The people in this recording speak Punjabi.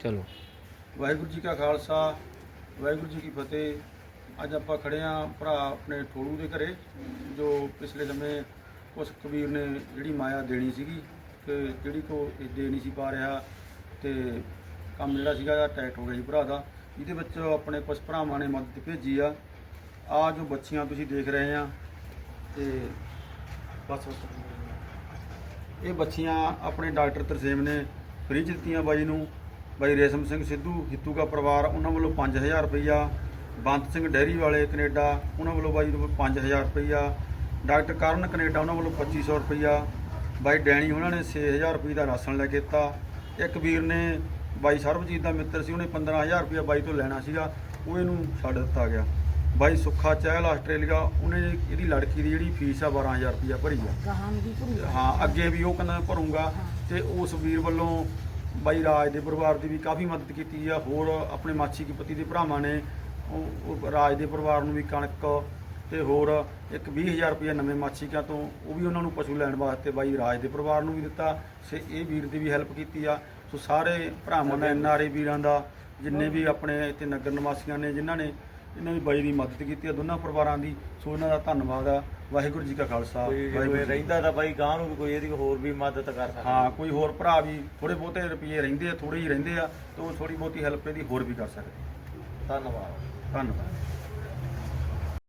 ਚਲੋ। ਵਾਹਿਗੁਰੂ ਜੀ ਕਾ ਖਾਲਸਾ, ਵਾਹਿਗੁਰੂ ਜੀ ਕੀ ਫਤਿਹ। ਅੱਜ ਆਪਾਂ ਖੜੇ ਆ ਭਰਾ ਆਪਣੇ ਠੋੜੂ ਦੇ ਘਰੇ, ਜੋ ਪਿਛਲੇ ਸਮੇਂ ਉਸ ਕਬੀਰ ਨੇ ਜਿਹੜੀ ਮਾਇਆ ਦੇਣੀ ਸੀਗੀ ਤੇ ਜਿਹੜੀ ਕੋ ਦੇ ਨਹੀਂ ਸੀ ਪਾ ਰਿਹਾ ਤੇ ਕੰਮ ਜਿਹੜਾ ਸੀਗਾ ਟਾਈਟ ਹੋ ਗਿਆ ਸੀ ਭਰਾ ਦਾ। ਇਹਦੇ ਵਿੱਚ ਆਪਣੇ ਕੁਝ ਭਰਾਵਾਂ ਨੇ ਮਦਦ ਭੇਜੀ ਆ। ਆ ਜੋ ਬੱਚੀਆਂ ਤੁਸੀਂ ਦੇਖ ਰਹੇ ਆ ਤੇ ਬਸ ਬਸ। ਇਹ ਬੱਚੀਆਂ ਆਪਣੇ ਡਾਕਟਰ ਤਰਸੇਮ ਨੇ ਫ੍ਰੀ 'ਚ ਦਿੱਤੀਆਂ ਬਾਈ ਨੂੰ। ਬਾਈ ਰੇਸ਼ਮ ਸਿੰਘ ਸਿੱਧੂ ਹਿੱਤੂ ਦਾ ਪਰਿਵਾਰ ਉਹਨਾਂ ਵੱਲੋਂ 5000 ਰੁਪਈਆ। ਬੰਤ ਸਿੰਘ ਡੈਰੀ ਵਾਲੇ ਕੈਨੇਡਾ ਉਹਨਾਂ ਵੱਲੋਂ ਬਾਈ ਨੂੰ 5000 ਰੁਪਈਆ। ਡਾਕਟਰ ਕਰਨ ਕੈਨੇਡਾ ਉਹਨਾਂ ਵੱਲੋਂ 2500 ਰੁਪਈਆ। ਬਾਈ ਡੈਣੀ ਉਹਨਾਂ ਨੇ 6000 ਰੁਪਏ ਦਾ ਰਾਸ਼ਨ ਲੈ ਕੇ ਦਿੱਤਾ। ਇੱਕ ਵੀਰ ਨੇ ਬਾਈ ਸਰਬਜੀਤ ਦਾ ਮਿੱਤਰ ਸੀ ਉਹਨੇ 15000 ਰੁਪਈਆ ਬਾਈ ਤੋਂ ਲੈਣਾ ਸੀਗਾ। ਉਹ ਇਹਨੂੰ ਛੱਡ ਦਿੱਤਾ ਗਿਆ। ਬਾਈ ਸੁੱਖਾ ਚਹਿਲ ਆਸਟ੍ਰੇਲੀਆ ਉਹਨੇ ਇਹਦੀ ਲੜਕੀ ਦੀ ਜਿਹੜੀ ਫੀਸ ਆ 12000 ਰੁਪਈਆ ਭਰੀ ਆ। ਹਾਂ ਅੱਗੇ ਵੀ ਉਹ ਕਹਿੰਦਾ ਭਰੂੰਗਾ। ਤੇ ਉਸ ਵੀਰ ਵੱਲੋਂ ਬਾਈ ਰਾਜ ਦੇ ਪਰਿਵਾਰ ਦੀ ਵੀ ਕਾਫੀ ਮਦਦ ਕੀਤੀ ਆ, ਹੋਰ ਆਪਣੇ ਮਾਛੀ ਕੀ ਪਤੀ ਦੇ ਭਰਾਵਾਂ ਨੇ, ਉਹ ਰਾਜ ਦੇ ਪਰਿਵਾਰ ਨੂੰ ਵੀ ਕਣਕ ਤੇ ਹੋਰ ਇੱਕ 20000 ਰੁਪਏ ਨਵੇਂ ਮਾਛੀਕਾਂ ਤੋਂ ਉਹ ਵੀ ਉਹਨਾਂ ਨੂੰ ਪਸ਼ੂ ਲੈਣ ਵਾਸਤੇ ਬਾਈ ਰਾਜ ਦੇ ਪਰਿਵਾਰ ਨੂੰ ਵੀ ਦਿੱਤਾ ਸੇ ਇਹ ਵੀਰ ਦੀ ਵੀ ਹੈਲਪ ਕੀਤੀ ਆ। ਸੋ ਸਾਰੇ ਭਰਾਵਾਂ ਦਾ ਐਨਆਰਏ ਵੀਰਾਂ ਦਾ, ਜਿੰਨੇ ਵੀ ਆਪਣੇ ਇੱਥੇ ਨਗਰ ਨਿਵਾਸੀਆਂ ਨੇ, ਜਿਨ੍ਹਾਂ ਨੇ ਇਹਨਾਂ ਦੀ ਬਾਈ ਦੀ ਮਦਦ ਕੀਤੀ ਆ, ਦੋਨਾਂ ਪਰਿਵਾਰਾਂ ਦੀ, ਸੋ ਇਹਨਾਂ ਦਾ ਧੰਨਵਾਦ ਆ। ਵਾਹਿਗੁਰੂ ਜੀ ਕਾ ਖਾਲਸਾ ਕੋਈ ਜੇ ਕੋਈ ਰਹਿੰਦਾ ਤਾਂ ਬਾਈ ਗਾਂ ਨੂੰ ਵੀ ਕੋਈ ਇਹਦੀ ਹੋਰ ਵੀ ਮਦਦ ਕਰ ਸਕਦਾ। ਹਾਂ ਕੋਈ ਹੋਰ ਭਰਾ ਵੀ ਥੋੜੇ ਬਹੁਤੇ ਰੁਪਏ ਰਹਿੰਦੇ ਆ ਥੋੜੇ ਹੀ ਰਹਿੰਦੇ ਆ ਤੇ ਉਹ ਥੋੜੀ ਬਹੁਤੀ ਹੈਲਪ ਇਹਦੀ ਹੋਰ ਵੀ ਕਰ ਸਕਦੇ ਧੰਨਵਾਦ। ਧੰਨਵਾਦ।